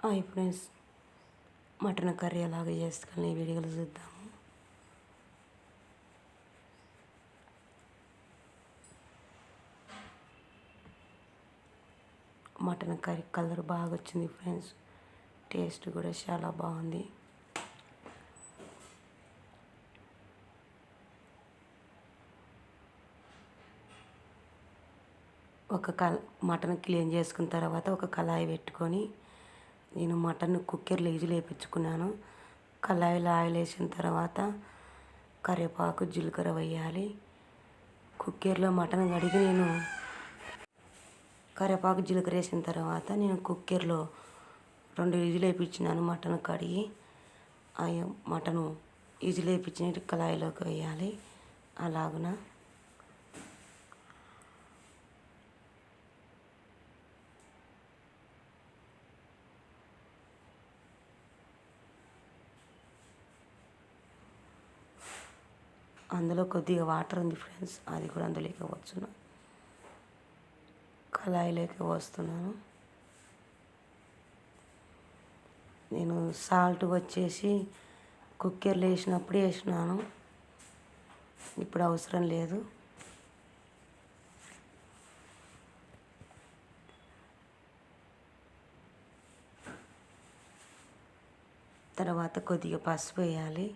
Hi friends mutton curry ఎలాగ చేసుకొని విడిగలు చూద్దాము. మటన్ కర్రీ కలర్ బాగా వచ్చింది ఫ్రెండ్స్. టేస్ట్ కూడా చాలా బాగుంది. ఒక కల్ మటన్ క్లీన్ చేసుకున్న తర్వాత ఒక కళాయి పెట్టుకొని నేను మటన్ కుక్కర్లో ఈజీలో లేపించుకున్నాను. కళాయిలో ఆయిల్ వేసిన తర్వాత కరివేపాకు జీలకర్ర వేయాలి. కుక్కర్లో మటన్ కడిగి నేను కరివేపాకు జీలకర్ర వేసిన తర్వాత నేను కుక్కర్లో రెండు ఈజీలు వేయించినాను మటన్ కడిగి. అవి మటను ఈజీలు వేయించిన కళాయిలోకి వేయాలి. అలాగున? అందులో కొద్దిగా వాటర్ ఉంది ఫ్రెండ్స్ అది కూడా అందులోకి వస్తున్నాను కళాయిలోకి వస్తున్నాను నేను సాల్ట్ వచ్చేసి కుక్కర్లో వేసినప్పుడు వేసినాను. ఇప్పుడు అవసరం లేదు. తర్వాత కొద్దిగా పసుపు వేయాలి.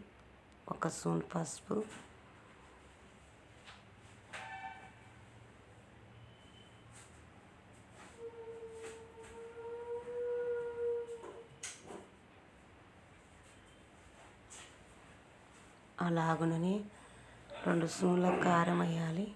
ఒక స్పూన్ పసుపు. అలాగునని రెండు స్పూన్ల కారం వేయాలి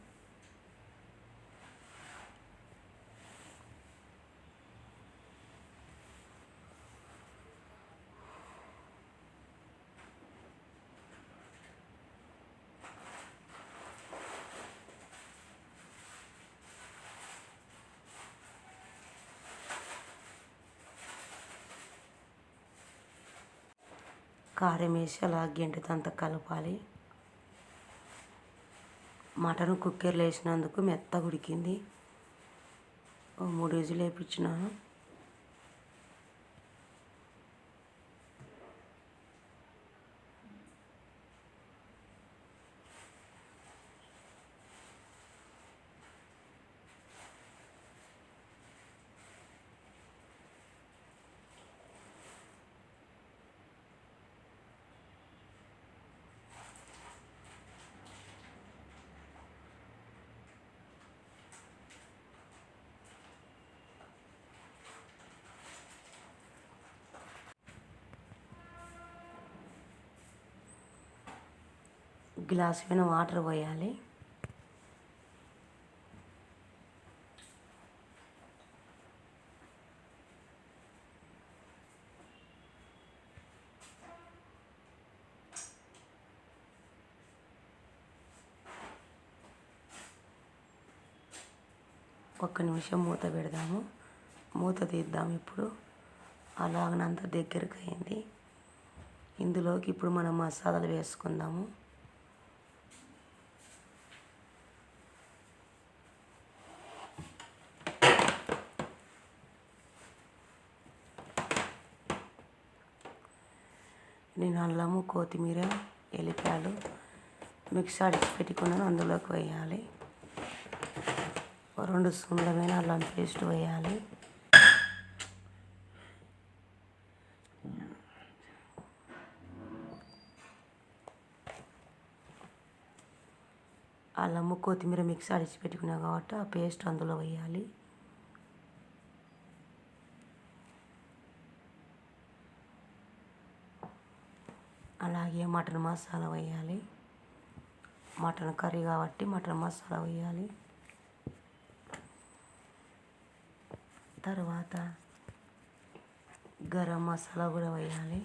కారం వేసి అలా గెంటితో కలపాలి. మటన్ కుక్కర్లో వేసినందుకు మెత్తగా ఉడికింది. మూడు విజులు వేయించినాను గ్లాస్ పైన వాటర్ పోయాలి. ఒక్క నిమిషం మూత పెడదాము. మూత తీద్దాం ఇప్పుడు. అలాగనంత దగ్గరకు అయింది ఇందులోకి ఇప్పుడు మనం మసాలాలు వేసుకుందాము. నేను అల్లము కొత్తిమీర ఎల్లిపాయలు మిక్స్ అడిచి పెట్టుకున్నాను. అందులోకి వేయాలి. రెండు స్పూన్ల అల్లం పేస్ట్ వేయాలి. అల్లము కొత్తిమీర మిక్స్ అడిచి పెట్టుకున్నాను కాబట్టి ఆ పేస్ట్ అందులో వేయాలి. అలాగే మటన్ మసాలా వేయాలి. మటన్ కర్రీ కాబట్టి మటన్ మసాలా వేయాలి. తర్వాత గరం మసాలా కూడా వేయాలి.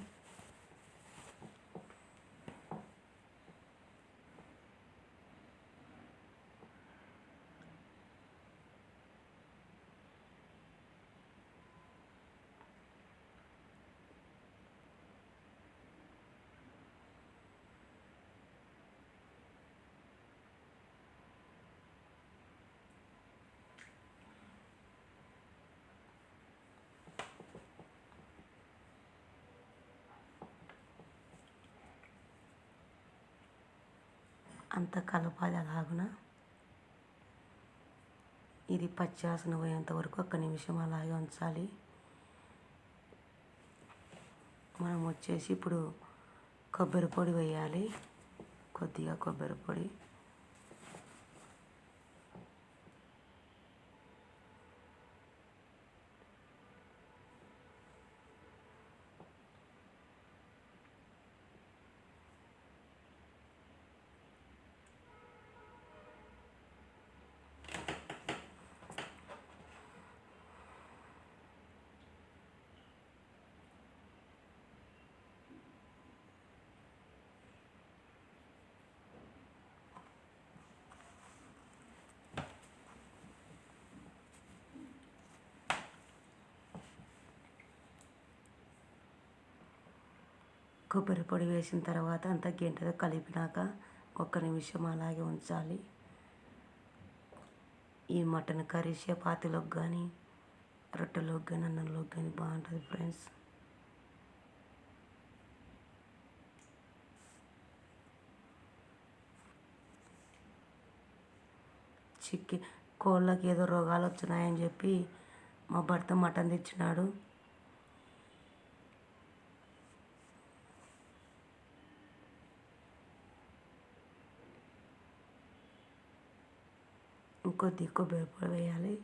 అంత కలపాలి అలాగున? ఇది పచ్చాసన పోయేంత వరకు ఒక్క నిమిషం అలాగే ఉంచాలి. మనం వచ్చేసి ఇప్పుడు కొబ్బరి పొడి వేయాలి. కొద్దిగా కొబ్బరి పొడి. కొబ్బరి పొడి వేసిన తర్వాత అంత గంటతో కలిపినాక ఒక్క నిమిషం అలాగే ఉంచాలి. ఈ మటన్ కర్రీ చపాతీలోకి కానీ రొట్టెలోకి కానీ అన్నంలోకి కానీ బాగుంటుంది ఫ్రెండ్స్. చిక్కి కోళ్ళకి ఏదో రోగాలు వచ్చినాయని చెప్పి మా భర్త మటన్ తెచ్చినాడు. ఇంకొద్ది కొబ్బరి పొడి వేయాలి.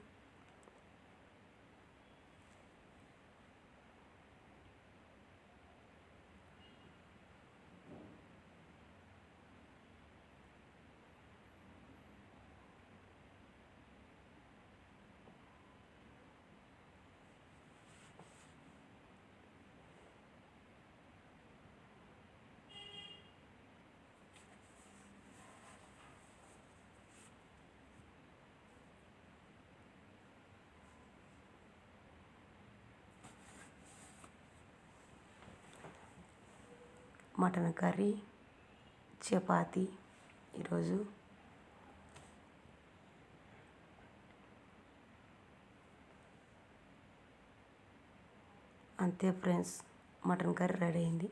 మటన్ కర్రీ చపాతి ఈరోజు. అంతే ఫ్రెండ్స్ మటన్ కర్రీ రెడీ అయింది.